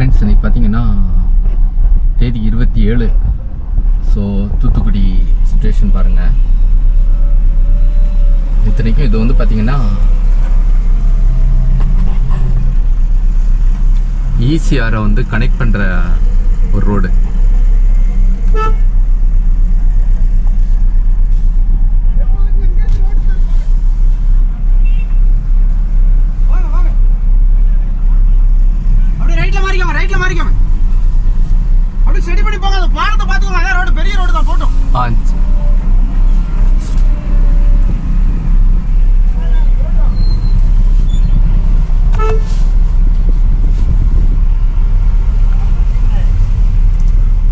Friends இன்றைக்கி பார்த்தீங்கன்னா தேதி இருபத்தி ஏழு. ஸோ தூத்துக்குடி சுச்சுவேஷன் பாருங்கள் இத்தனைக்கும் இது வந்து பார்த்தீங்கன்னா ஈசிஆரை வந்து கனெக்ட் பண்ணுற ஒரு ரோடு மாறிக்கோங்க ரைட்ல மாறிக்கோங்க அப்படியே ஸ்டடி பண்ணி போங்க அந்த பாலத்தை பாத்துக்கோங்க அதான் ரோடு பெரிய ரோடு தான் போட்டோம். ஆ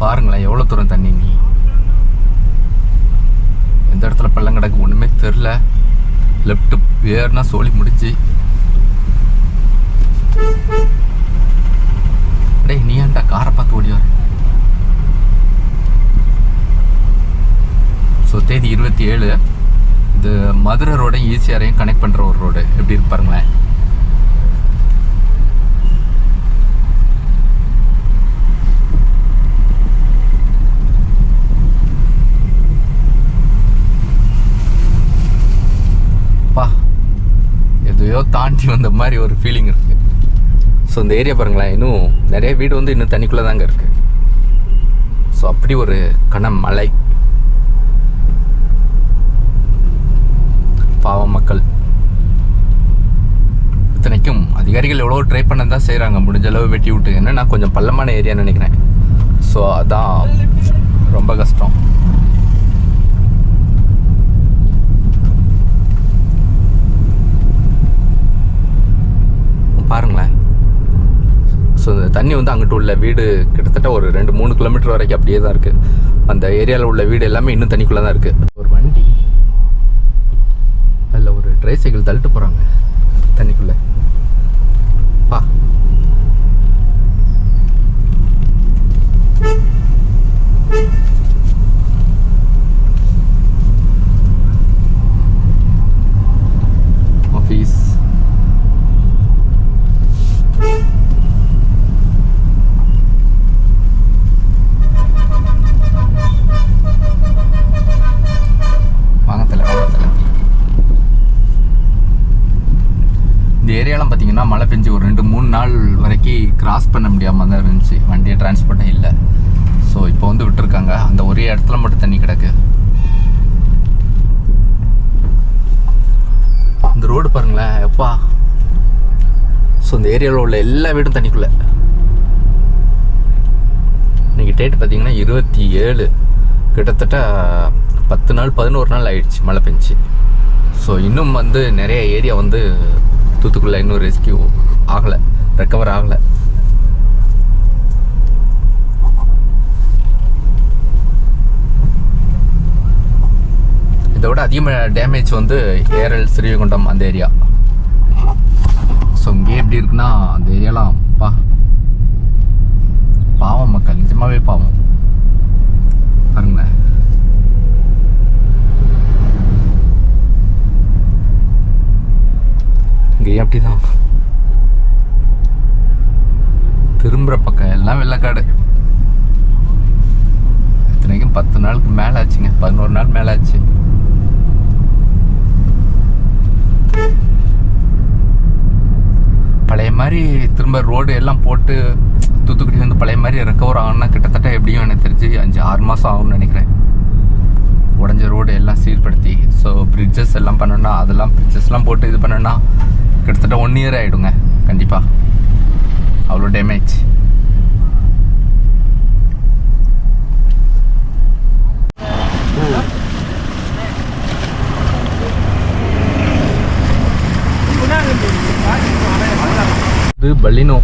பாருங்களேன் எவ்வளோ தூரம் தண்ணி நீ. எந்த இடத்துல பள்ளம் கிடக்கு ஒன்றுமே தெரில லெஃப்ட்டு ஏறுனா சோழி முடிச்சு டேய் நீ ஏன்டா காரை பார்த்து ஓடி வர? ஸோ தேதி இருபத்தி ஏழு. இது மதுரை ரோடையும் ஈசிஆரையும் கனெக்ட் பண்ணுற ஒரு ரோடு. எப்படி இருப்பாருங்களேன் பா எதையோ தாண்டி வந்த மாதிரி ஒரு ஃபீலிங் இருக்கு. ஸோ இந்த ஏரியா பாருங்களேன் இன்னும் நிறைய வீடு வந்து இன்னும் தண்ணிக்குள்ளே தாங்க இருக்குது ஸோ அப்படி ஒரு கன மலை. பாவ மக்கள். இத்தனைக்கும் அதிகாரிகள் எவ்வளோ ட்ரை பண்ண தான் செய்கிறாங்க முடிஞ்ச அளவு வெட்டி விட்டு. என்னன்னா கொஞ்சம் பள்ளமான ஏரியான்னு நினைக்கிறேன். ஸோ அதான் ரொம்ப கஷ்டம் பாருங்களேன் ஸோ இந்த தண்ணி வந்து அங்கிட்டு உள்ள வீடு கிட்டத்தட்ட ஒரு ரெண்டு மூணு கிலோமீட்டர் வரைக்கும் அப்படியே தான் இருக்குது அந்த ஏரியாவில் உள்ள வீடு எல்லாமே இன்னும் தண்ணிக்குள்ளே தான் இருக்குது ஒரு வண்டி அதில் ஒரு ட்ரை சைக்கிள் தள்ளிட்டு போகிறாங்க தண்ணிக்குள்ளே பா ஆஃபீஸ் வாங்கத்தில் வாங்கத்தில் இந்த ஏரியாலாம் பார்த்தீங்கன்னா மழை பெஞ்சு ஒரு ரெண்டு மூணு நாள் வரைக்கும் கிராஸ் பண்ண முடியாமல் தான் இருந்துச்சு. வண்டியை டிரான்ஸ்போர்ட்டே இல்லை. ஸோ இப்போ வந்து விட்டுருக்காங்க. அந்த ஒரே இடத்துல மட்டும் தண்ணி கிடக்கு. இந்த ரோடு பாருங்களேன். எப்பா. ஸோ இந்த ஏரியாவில் உள்ள எல்லா வீடும் தண்ணிக்குள்ளே. இன்னைக்கு டேட் பார்த்தீங்கன்னா இருபத்தி ஏழு. கிட்டத்தட்ட பத்து நாள் பதினோரு நாள் ஆயிடுச்சு மழை பெஞ்சு. ஸோ இன்னும் வந்து நிறைய ஏரியா வந்து தூத்துக்குள்ள இன்னும் ரெஸ்கியூ ஆகலை ரெக்கவர் ஆகலை. இதை விட அதிகமாக டேமேஜ் வந்து ஏரல் ஸ்ரீவைகுண்டம் அந்த ஏரியா ஸோ இங்கே எப்படி இருக்குன்னா அந்த ஏரியாலாம் பா பாவம் மக்கள் நிஜமாவே பாவம். திரும்புற பக்கம் எல்லாம் வெள்ளக்காடு. இத்தனைக்கும் பத்து நாளுக்கு மேலே ஆச்சுங்க பதினோரு நாள் மேலே ஆச்சு பழைய மாதிரி திரும்ப ரோடு எல்லாம் போட்டு தூத்துக்குடி வந்து பழைய மாதிரி ரெக்கவர் ஆகணும்னா கிட்டத்தட்ட எப்படியும் எனக்கு தெரிஞ்சு அஞ்சு ஆறு மாதம் ஆகும்னு நினைக்கிறேன். உடஞ்ச ரோடு எல்லாம் சீர்படுத்தி ஸோ பிரிட்ஜஸ் எல்லாம் பண்ணணும்னா அதெல்லாம் பிரிட்ஜஸ்லாம் போட்டு இது பண்ணணும்னா கிட்டத்தட்ட ஒன் இயர் ஆகிடுங்க கண்டிப்பாக அவ்வளோ டேமேஜ் இருக்குது பலினோ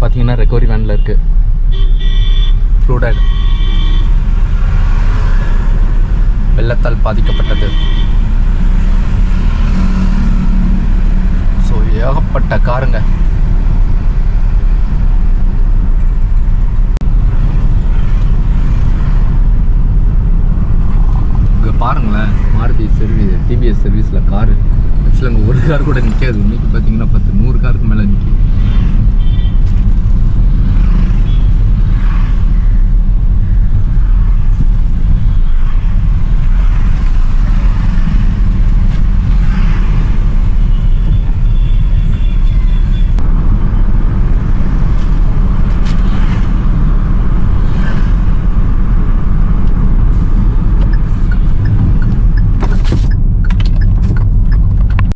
பார்த்தீங்கன்னா ரெக்கவரி வேனில் இருக்குது ஃப்ளூடட் வெள்ளத்தால் பாதிக்கப்பட்டது. ஸோ ஏகப்பட்ட காருங்க. இங்கே பாருங்களேன். மாருதி சர்வீஸ் டிவிஎஸ் சர்வீஸில் காரு. ஆக்சுவலாக அங்கே ஒரு கார் கூட நிற்காது இன்னைக்கு பார்த்தீங்கன்னா பத்து நூறு காருக்கு மேலே நிற்கிது